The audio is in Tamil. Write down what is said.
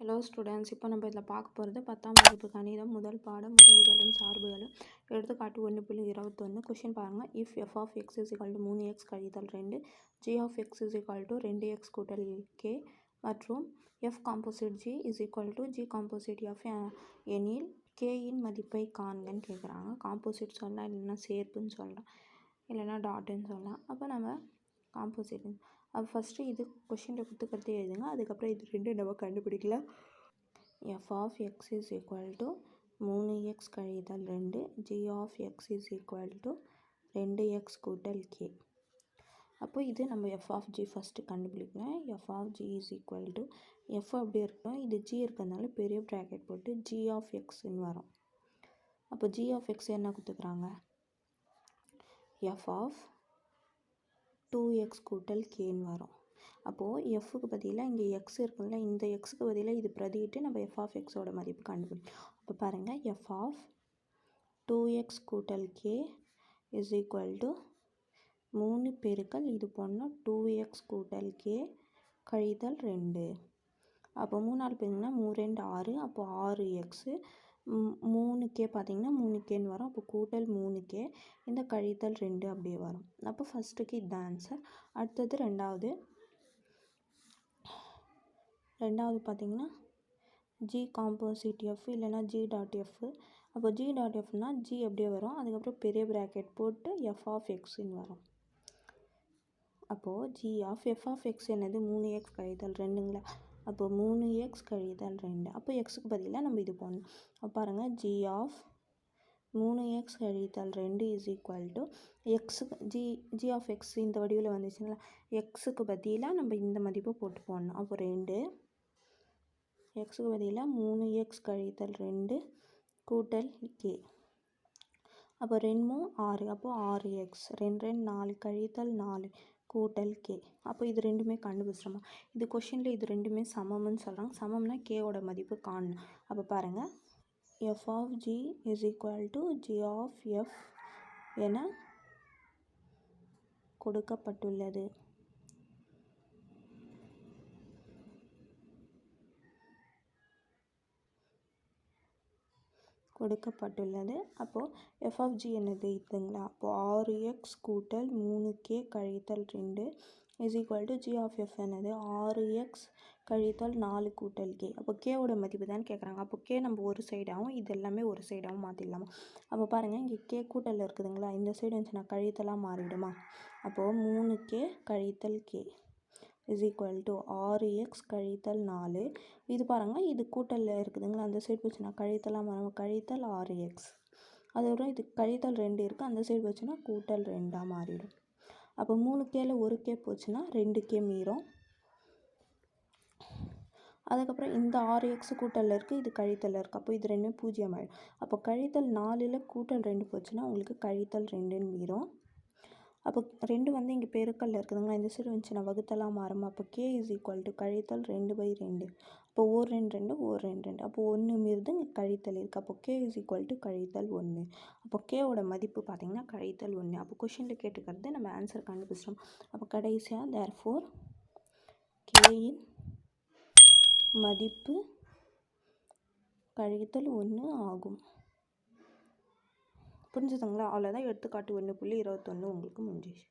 ஹலோ ஸ்டூடெண்ட்ஸ் இப்போ நம்ம இதில் பார்க்க போகிறது பத்தாம் வகுப்பு கணிதம் முதல் பாடம் உறவுகளும் சார்புகளும். எடுத்துக்காட்டு ஒன்று புள்ளி இருபத்தொன்று கொஷின் பாருங்கள் if f of x is equal to மூணு எக்ஸ் கழித்தல் ரெண்டு g of x is equal to ரெண்டு எக்ஸ் கூட்டல் கே மற்றும் f composite g is equal to g composite f எனில் கேயின் மதிப்பை காண்கன்னு கேட்குறாங்க காம்போசிட் சொல்லலாம் இல்லைன்னா சேர்ப்புன்னு சொல்லலாம். இல்லைன்னா டாட்டுன்னு சொல்லலாம். அப்போ நம்ம காம்போசிட் ஃபஸ்ட்டு இது கொஷினில் கொடுத்துக்கிறதே எழுதுங்க. அதுக்கப்புறம் இது ரெண்டு நம்ம கண்டுபிடிக்கலாம். F of x is equal to மூணு எக்ஸ் கழிதல் ரெண்டு. G of x is equal to ரெண்டு எக்ஸ் கூட்டல் கே அப்போ இது நம்ம எஃப் ஆஃப் ஜி ஃபஸ்ட்டு கண்டுபிடிக்கலாம் f of g is equal to f அப்படி இருக்கணும். இது ஜி இருக்கிறதுனால பெரிய ப்ராக்கெட் போட்டு ஜி ஆஃப் எக்ஸ்ன்னு வரும். அப்போ ஜி ஆஃப் எக்ஸ் என்ன கொடுத்துக்குறாங்க எஃப் ஆஃப் டூ எக்ஸ் கூட்டல் கேன்னு வரும். அப்போது எஃப்க்கு பதிலாக இங்கே எக்ஸ் இருக்குல்ல இந்த எக்ஸுக்கு பதிலாக இது பிரதிட்டு நம்ம எஃப் ஆஃப் எக்ஸோட மதிப்பு கண்டுபிடிக்கும் அப்போ பாருங்கள் எஃப் ஆஃப் டூ எக்ஸ் கூட்டல் கே இஸ் ஈக்குவல் டு மூணு பெருக்கள் இது போனால் டூ எக்ஸ் கூட்டல் கே கழித்தல் ரெண்டு. அப்போ மூணால் பெருங்கன்னா மூணு ரெண்டு ஆறு அப்போ ஆறு எக்ஸு மூணு கே பார்த்தீங்கன்னா மூணு கேன்னு வரும். அப்போ கூட்டல் மூணு கே இந்த கழித்தல் ரெண்டு அப்படியே வரும். அப்போ ஃபஸ்ட்டுக்கு இதுதான் ஆன்சர் அடுத்தது ரெண்டாவது. ரெண்டாவது பார்த்திங்கன்னா ஜி காம்போசிட் எஃப் இல்லைனா ஜி டாட் எஃப் அப்போ ஜி டாட் எஃப்னா ஜி அப்படியே வரும். அதுக்கப்புறம் பெரிய ப்ராக்கெட் போட்டு எஃப் ஆஃப் எக்ஸுன்னு வரும். அப்போது g of f of x என்னது? மூணு எக்ஸ் கழித்தல் ரெண்டுங்களா? அப்போ மூணு எக்ஸ் கழிதல் ரெண்டு. அப்போ எக்ஸுக்கு பதிலாக நம்ம இது போடணும். அப்போ பாருங்கள் ஜி ஆஃப் மூணு எக்ஸ் கழித்தல் ரெண்டு இஸ் ஈக்குவல் டு எக்ஸுக்கு ஜி ஜி ஆஃப் எக்ஸ் இந்த வடிவில் வந்துச்சுங்களா? எக்ஸுக்கு பதிலாக நம்ம இந்த மதிப்பை போட்டு போடணும். அப்போ ரெண்டு எக்ஸுக்கு பதிலாக மூணு எக்ஸ் கழித்தல் ரெண்டு கூட்டல் கே அப்போ ரெண்டும் ஆறு. அப்போது ஆறு எக்ஸ் ரெண்டு ரெண்டு நாலு கழித்தல் நாலு. கூட்டல் கே. அப்போ இது ரெண்டுமே கண்டுபிடிச்சிட்டோமா இது கொஷினில் இது ரெண்டுமே சமம்னு சொல்கிறாங்க சமம்னா கேவோட மதிப்பு காணணும். அப்போ பாருங்கள் f of g is equal to g of f என கொடுக்கப்பட்டுள்ளது. கொடுக்கப்பட்டுள்ளது. அப்போது எஃப்எஃப்ஜி என்னது இதுங்களா? அப்போது ஆறு எக்ஸ் கூட்டல் மூணு கே கழித்தல் ரெண்டு is equal to g of f என்னது? ஆறு எக்ஸ் கழித்தல் நாலு கூட்டல் கே அப்போ கேவோட மதிப்பு தான் கேட்குறாங்க. அப்போ கே நம்ம ஒரு சைடாகவும் இது எல்லாமே ஒரு சைடாகவும் மாற்றிடலாமா அப்போ பாருங்கள் இங்கே கே கூட்டல் இருக்குதுங்களா? இந்த சைடு வந்துச்சுன்னா கழித்தலாக மாறிவிடுமா அப்போது மூணு கே கழித்தல் கே இஸ் ஈக்குவல் டு ஆறு எக்ஸ் கழித்தல் நாலு. இது பாருங்கள் இது கூட்டலில் இருக்குதுங்களா? அந்த சைடு போச்சுன்னா கழித்தலாம் வரும் கழித்தல் ஆறு எக்ஸ் அதோட இது கழித்தல் ரெண்டு இருக்குது அந்த சைடு போச்சுன்னா கூட்டல் ரெண்டாக மாறிடும். அப்போ மூணு கேல ஒரு கே போச்சுன்னா ரெண்டு கே மீறும். அதுக்கப்புறம் இந்த ஆறு எக்ஸ் கூட்டலில் இருக்குது இது கழித்தல் இருக்குது அப்போ இது ரெண்டுமே பூஜ்ஜியம் ஆகிடும் அப்போ கழித்தல் நாலில் கூட்டல் ரெண்டு போச்சுன்னா உங்களுக்கு கழித்தல் ரெண்டுன்னு மீறும். அப்போ ரெண்டு வந்து இங்கே பெருக்கல்ல இருக்குதுங்களா? இந்த சைடு வந்துச்சுன்னா வகுத்தலாம் மாறும்? அப்போ கே இஸ் ஈக்குவல் டு கழித்தல் ரெண்டு பை ரெண்டு. அப்போ ஓர் ரெண்டு ரெண்டு ஓர் ரெண்டு ரெண்டு. அப்போ ஒன்று மீறுது இங்கே கழித்தல் இருக்குது அப்போ கே இஸ் ஈக்குவல் டு கழித்தல் ஒன்று அப்போ கேவோட மதிப்பு பார்த்திங்கன்னா கழித்தல் ஒன்று அப்போ கொஷினில் கேட்டுக்கிறது நம்ம ஆன்சர் கண்டுபிடிச்சிட்டோம். அப்போ கடைசியாக தேர் ஃபோர் கேயின் மதிப்பு கழித்தல் ஒன்று ஆகும். புரிஞ்சுதுங்களா? அவ்வளோதான் எடுத்துக்காட்டு ஒன்று புள்ளி இருபத்தொன்று உங்களுக்கு முடிஞ்சிச்சு